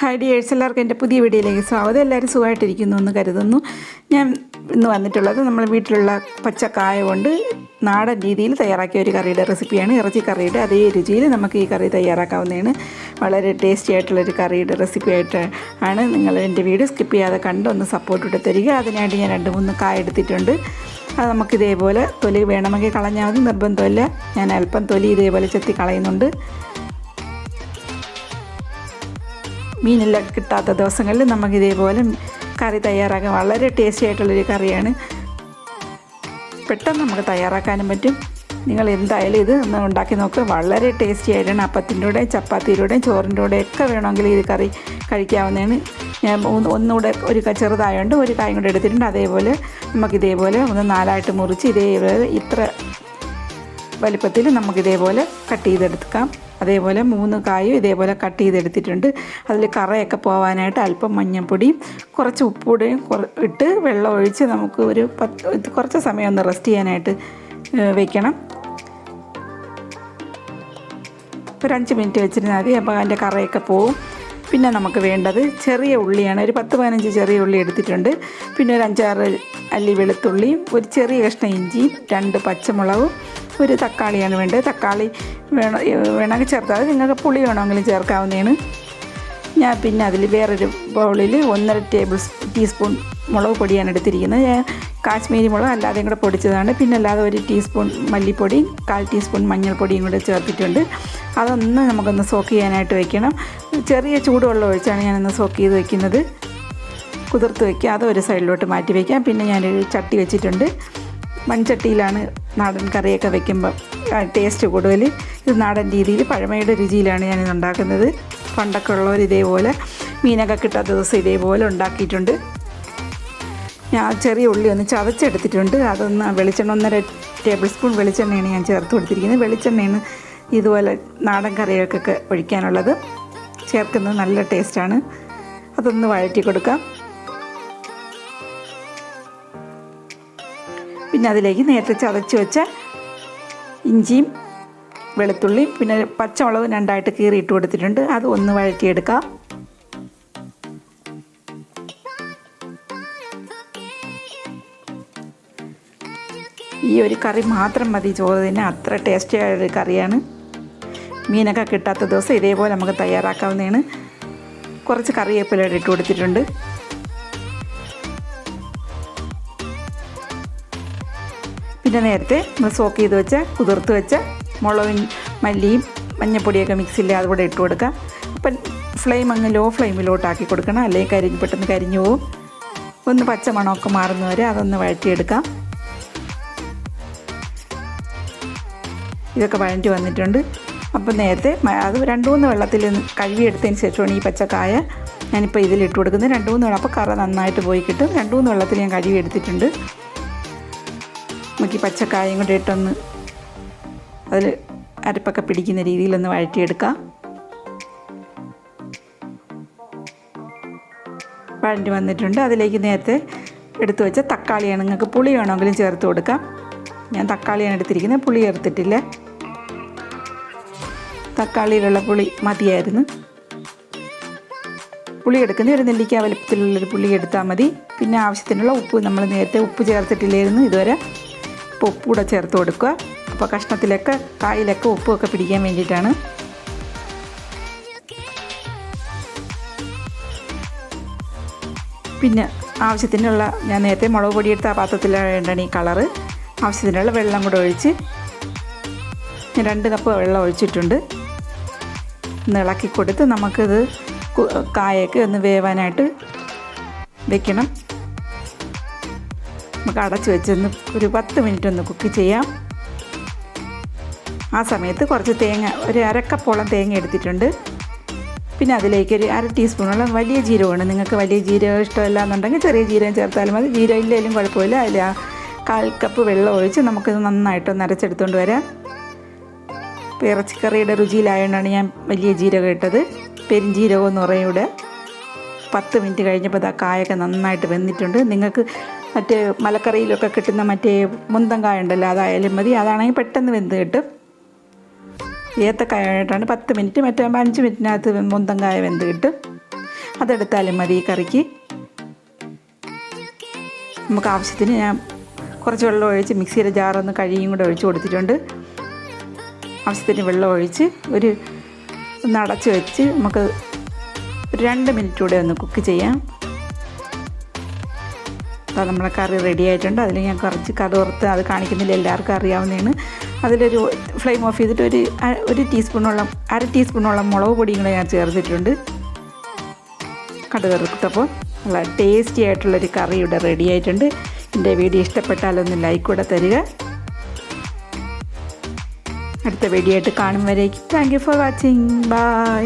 Hi dears എല്ലാവർക്കും എന്റെ പുതിയ വീഡിയോയിലേക്ക് സ്വാഗതം. എല്ലാവരും സുഖമായിട്ടിരിക്കുന്നു എന്ന് കരുതുന്നു. ഞാൻ ഇന്ന് വന്നിട്ടുള്ളത് നമ്മൾ വീട്ടിലുള്ള പച്ചക്കായ കൊണ്ട് നാടൻ രീതിയിൽ തയ്യാറാക്കിയ ഒരു കറിയുടെ റെസിപ്പിയാണ്. ഇറച്ചി കറിയുടെ അതേ രുചിയിൽ നമുക്ക് ഈ കറി തയ്യാറാക്കാവുന്നതാണ്. വളരെ ടേസ്റ്റി ആയിട്ടുള്ളൊരു കറിയുടെ റെസിപ്പി ആയിട്ട് ആണ് നിങ്ങൾ എന്റെ വീഡിയോ സ്കിപ്പ് ചെയ്യാതെ കണ്ട് ഒന്ന് സപ്പോർട്ട് ഇട്ട് തരിക. അതിനായിട്ട് ഞാൻ രണ്ട് മൂന്ന് കായ എടുത്തിട്ടുണ്ട്. അത് നമുക്ക് ഇതേപോലെ തൊലി വേണമെങ്കിൽ കളഞ്ഞാൽ മതി. നിർബന്ധമില്ല. ഞാൻ അല്പം തൊലി ഇതേപോലെ ചെത്തി കളയുന്നുണ്ട്. മീനെല്ലാം കിട്ടാത്ത ദിവസങ്ങളിൽ നമുക്ക് ഇതേപോലെ കറി തയ്യാറാക്കാൻ വളരെ ടേസ്റ്റി ആയിട്ടുള്ളൊരു കറിയാണ്. പെട്ടെന്ന് നമുക്ക് തയ്യാറാക്കാനും പറ്റും. നിങ്ങൾ എന്തായാലും ഇത് ഒന്ന് ഉണ്ടാക്കി നോക്കുക വളരെ ടേസ്റ്റി ആയിട്ടാണ് അപ്പത്തിന്റെ കൂടെ ചപ്പാത്തിയുടെ ചോറിന്റെ കൂടെ ഒക്കെ വേണമെങ്കിൽ ഇത് കറി കഴിക്കാവുന്നതാണ്. ഞാൻ ഒന്ന് ഒന്നുകൂടെ ഒരു ചെറുതായതുകൊണ്ട് ഒരു കായും കൂടെ എടുത്തിട്ടുണ്ട്. അതേപോലെ നമുക്ക് ഇതേപോലെ ഒന്ന് നാലായിട്ട് മുറിച്ച് ഇതേപോലെ ഇത്ര വലിപ്പത്തിൽ നമുക്ക് ഇതേപോലെ കട്ട് ചെയ്തെടുക്കാം. അതേപോലെ മൂന്ന് കായും ഇതേപോലെ കട്ട് ചെയ്തെടുത്തിട്ടുണ്ട്. അതിൽ കറയൊക്കെ പോകാനായിട്ട് അല്പം മഞ്ഞൾപ്പൊടിയും കുറച്ച് ഉപ്പുപൊടിയും ഇട്ട് വെള്ളം ഒഴിച്ച് നമുക്ക് ഒരു പത്ത് കുറച്ച് സമയം ഒന്ന് റെസ്റ്റ് ചെയ്യാനായിട്ട് വെക്കണം. ഒരു അഞ്ച് മിനിറ്റ് വെച്ചിരുന്നാൽ മതി. അപ്പോൾ അതിന്റെ കറയൊക്കെ പോവും. പിന്നെ നമുക്ക് വേണ്ടത് ചെറിയ ഉള്ളിയാണ്. ഒരു പത്ത് പതിനഞ്ച് ചെറിയ ഉള്ളി എടുത്തിട്ടുണ്ട്. പിന്നെ ഒരു അഞ്ചാറ് അല്ലി വെളുത്തുള്ളിയും ഒരു ചെറിയ കഷ്ണം ഇഞ്ചിയും രണ്ട് പച്ചമുളകും ഒരു തക്കാളിയാണ് വേണ്ടത്. തക്കാളി വേണം വേണമെങ്കിൽ ചേർത്താൽ നിങ്ങൾക്ക് പുളി വേണമെങ്കിലും ചേർക്കാവുന്നതാണ്. ഞാൻ പിന്നെ അതിൽ വേറൊരു ബൗളിൽ ഒന്നര ടേബിൾ ടീസ്പൂൺ മുളക് പൊടിയാണ് എടുത്തിരിക്കുന്നത്. ഞാൻ കാശ്മീരി മുളക് അല്ലാതെയും കൂടെ പൊടിച്ചതാണ്. പിന്നെ അല്ലാതെ ഒരു ടീസ്പൂൺ മല്ലിപ്പൊടി കാൽ ടീസ്പൂൺ മഞ്ഞൾപ്പൊടിയും കൂടെ ചേർത്തിട്ടുണ്ട്. അതൊന്ന് നമുക്കൊന്ന് സോക്ക് ചെയ്യാനായിട്ട് വെക്കണം. ചെറിയ ചൂടുവെള്ളം ഒഴിച്ചാണ് ഞാനൊന്ന് സോക്ക് ചെയ്ത് വെക്കുന്നത്. കുതിർത്ത് വയ്ക്കുക അത് ഒരു സൈഡിലോട്ട് മാറ്റി വയ്ക്കാം പിന്നെ ഞാനൊരു ചട്ടി വെച്ചിട്ടുണ്ട്. മൺചട്ടിയിലാണ് നാടൻ കറിയൊക്കെ വെക്കുമ്പോൾ ടേസ്റ്റ് കൂടുതൽ ഇത് നാടൻ രീതിയിൽ പഴമയുടെ രുചിയിലാണ് ഞാനിത് ഉണ്ടാക്കുന്നത്. പണ്ടൊക്കെ ഉള്ളവർ ഇതേപോലെ മീനൊക്കെ കിട്ടാത്ത ദിവസം ഇതേപോലെ ഉണ്ടാക്കിയിട്ടുണ്ട്. ഞാൻ ചെറിയ ഉള്ളി ഒന്ന് ചതച്ചെടുത്തിട്ടുണ്ട്. അതൊന്ന് വെളിച്ചെണ്ണ ഒന്നര ടേബിൾ സ്പൂൺ വെളിച്ചെണ്ണയാണ് ഞാൻ ചേർത്ത് കൊടുത്തിരിക്കുന്നത്. വെളിച്ചെണ്ണയാണ് ഇതുപോലെ നാടൻ കറികൾക്കൊക്കെ ഒഴിക്കാനുള്ളത്. ചേർക്കുന്നത് നല്ല ടേസ്റ്റാണ് അതൊന്ന് വഴറ്റി കൊടുക്കാം. പിന്നെ അതിലേക്ക് നേരത്തെ ചതച്ച് വെച്ച ഇഞ്ചിയും വെളുത്തുള്ളിയും പിന്നെ പച്ചമുളക് രണ്ടായിട്ട് കീറിയിട്ട് കൊടുത്തിട്ടുണ്ട്. അത് ഒന്ന് വഴറ്റിയെടുക്കാം. ഈ ഒരു കറി മാത്രം മതി. ചോറ് അത്ര ടേസ്റ്റിയായ ഒരു കറിയാണ്. മീനൊക്കെ കിട്ടാത്ത ദിവസം ഇതേപോലെ നമുക്ക് തയ്യാറാക്കാവുന്നതാണ്. കുറച്ച് കറിവേപ്പില ഇട്ട് കൊടുത്തിട്ടുണ്ട്. പിന്നെ നേരത്തെ നമ്മൾ സോക്ക് ചെയ്ത് വെച്ച കുതിർത്ത് വെച്ച മുളകും മല്ലിയും മഞ്ഞപ്പൊടിയൊക്കെ മിക്സിയിൽ അതുകൂടെ ഇട്ട് കൊടുക്കുക അപ്പം ഫ്ലെയിം അങ്ങ് ലോ ഫ്ലെയിമിലോട്ടാക്കി കൊടുക്കണം. അല്ലെങ്കിൽ കരിഞ്ഞ് പെട്ടെന്ന് കരിഞ്ഞു പോവും. ഒന്ന് പച്ച മണമൊക്കെ മാറുന്നവരെ അതൊന്ന് വഴറ്റിയെടുക്കാം. ഇതൊക്കെ വഴറ്റി വന്നിട്ടുണ്ട്. അപ്പം നേരത്തെ അത് രണ്ട് മൂന്ന് വെള്ളത്തിൽ കഴുകിയെടുത്തതിന് ശേഷമാണ് ഈ പച്ചക്കായ ഞാനിപ്പോൾ ഇതിലിട്ട് കൊടുക്കുന്നത്. രണ്ട് മൂന്ന് വെള്ളം അപ്പോൾ കറ നന്നായിട്ട് പോയി കിട്ടും. രണ്ട് മൂന്ന് വെള്ളത്തിൽ ഞാൻ കഴുകി ഈ പച്ചക്കായും കൂടെ ഇട്ടൊന്ന് അതിൽ അരപ്പൊക്കെ പിടിക്കുന്ന രീതിയിലൊന്ന് വഴറ്റിയെടുക്കാം. വഴറ്റി വന്നിട്ടുണ്ട്. അതിലേക്ക് നേരത്തെ എടുത്തു വെച്ച തക്കാളിയാണ്. നിങ്ങൾക്ക് പുളി വേണമെങ്കിലും ചേർത്ത് കൊടുക്കാം. ഞാൻ തക്കാളിയാണ് എടുത്തിരിക്കുന്നത്. പുളി ചേർത്തിട്ടില്ല. തക്കാളിയിലുള്ള പുളി മതിയായിരുന്നു. പുളി എടുക്കുന്നത് ഒരു നെല്ലിക്ക വലുപ്പത്തിലുള്ളൊരു പുളി എടുത്താൽ മതി. പിന്നെ ആവശ്യത്തിനുള്ള ഉപ്പ് നമ്മൾ നേരത്തെ ഉപ്പ് ചേർത്തിട്ടില്ലായിരുന്നു. ഇതുവരെ അപ്പോൾ ഉപ്പ് കൂടെ ചേർത്ത് കൊടുക്കുക. അപ്പോൾ കഷ്ണത്തിലൊക്കെ കായിലൊക്കെ ഉപ്പുമൊക്കെ പിടിക്കാൻ വേണ്ടിയിട്ടാണ്. പിന്നെ ആവശ്യത്തിനുള്ള ഞാൻ നേരത്തെ മുളക് പൊടി എടുത്ത ആ പാത്രത്തിലാണ് ഈ കളറ്. ആവശ്യത്തിനുള്ള വെള്ളം കൂടെ ഒഴിച്ച് ഞാൻ രണ്ട് കപ്പ് വെള്ളം ഒഴിച്ചിട്ടുണ്ട്. ഒന്ന് ഇളക്കി കൊടുത്ത് നമുക്കിത് കായൊക്കെ ഒന്ന് വേവാനായിട്ട് വെക്കണം. നമുക്ക് അടച്ച് വെച്ചൊന്ന് ഒരു പത്ത് മിനിറ്റ് ഒന്ന് കുക്ക് ചെയ്യാം. ആ സമയത്ത് കുറച്ച് തേങ്ങ ഒരു അരക്കപ്പോളം തേങ്ങ എടുത്തിട്ടുണ്ട്. പിന്നെ അതിലേക്ക് ഒരു അര ടീസ്പൂണോളം വലിയ ജീരകമാണ്. നിങ്ങൾക്ക് വലിയ ജീരകം ഇഷ്ടമല്ല എന്നുണ്ടെങ്കിൽ ചെറിയ ജീരകം ചേർത്താലും മതി. ജീരകം ഇല്ലെങ്കിലും കുഴപ്പമില്ല. അതിൽ ആ കാൽ കപ്പ് വെള്ളം ഒഴിച്ച് നമുക്കിത് നന്നായിട്ടൊന്ന് അരച്ചെടുത്തുകൊണ്ട് വരാം. ഇപ്പോൾ ഇറച്ചിക്കറിയുടെ രുചിയിലായതുകൊണ്ടാണ് ഞാൻ വലിയ ജീരകം ഇട്ടത്. പെരിഞ്ജീരകം എന്ന് പറയും ഇവിടെ. പത്ത് മിനിറ്റ് കഴിഞ്ഞപ്പോൾ ആ കായൊക്കെ നന്നായിട്ട് വെന്നിട്ടുണ്ട് നിങ്ങൾക്ക് മറ്റേ മലക്കറിയിലൊക്കെ കിട്ടുന്ന മറ്റേ മുന്തങ്കായ കായ ഉണ്ടല്ലോ അതായാലും മതി. അതാണെങ്കിൽ പെട്ടെന്ന് വെന്ത് കിട്ടും. ഏത്തക്കായായിട്ടാണ് പത്ത് മിനിറ്റ് മറ്റേ അഞ്ച് മിനിറ്റിനകത്ത് മുന്തങ്കായ കായ വെന്ത് കിട്ടും. അതെടുത്താലും മതി ഈ കറിക്ക്. നമുക്ക് ആവശ്യത്തിന് ഞാൻ കുറച്ച് വെള്ളം ഒഴിച്ച് മിക്സിയുടെ ജാറൊന്ന് കഴിയും കൂടെ ഒഴിച്ച് കൊടുത്തിട്ടുണ്ട്. ആവശ്യത്തിന് വെള്ളം ഒഴിച്ച് ഒരു ഒന്ന് അടച്ച് വെച്ച് നമുക്ക് രണ്ട് മിനിറ്റ് കൂടെ ഒന്ന് കുക്ക് ചെയ്യാം. നമ്മുടെ കറി റെഡി ആയിട്ടുണ്ട്. അതിൽ ഞാൻ കുറച്ച് കടുവറുത്ത് അത് കാണിക്കുന്നില്ല എല്ലാവർക്കും അറിയാവുന്നതാണ്. അതിലൊരു ഫ്ലെയിം ഓഫ് ചെയ്തിട്ട് ഒരു ഒരു ടീസ്പൂണോളം അര ടീസ്പൂണോളം മുളക് പൊടിയും കൂടെ ഞാൻ ചേർത്തിട്ടുണ്ട്. കടുകറുത്തപ്പോൾ നല്ല ടേസ്റ്റി ആയിട്ടുള്ളൊരു കറി ഇവിടെ റെഡി ആയിട്ടുണ്ട്. എന്റെ വീഡിയോ ഇഷ്ടപ്പെട്ടാലൊന്ന് ലൈക്ക് കൂടെ തരിക. അടുത്ത വീഡിയോ ആയിട്ട് കാണും വരേക്കും. Thank you for watching bye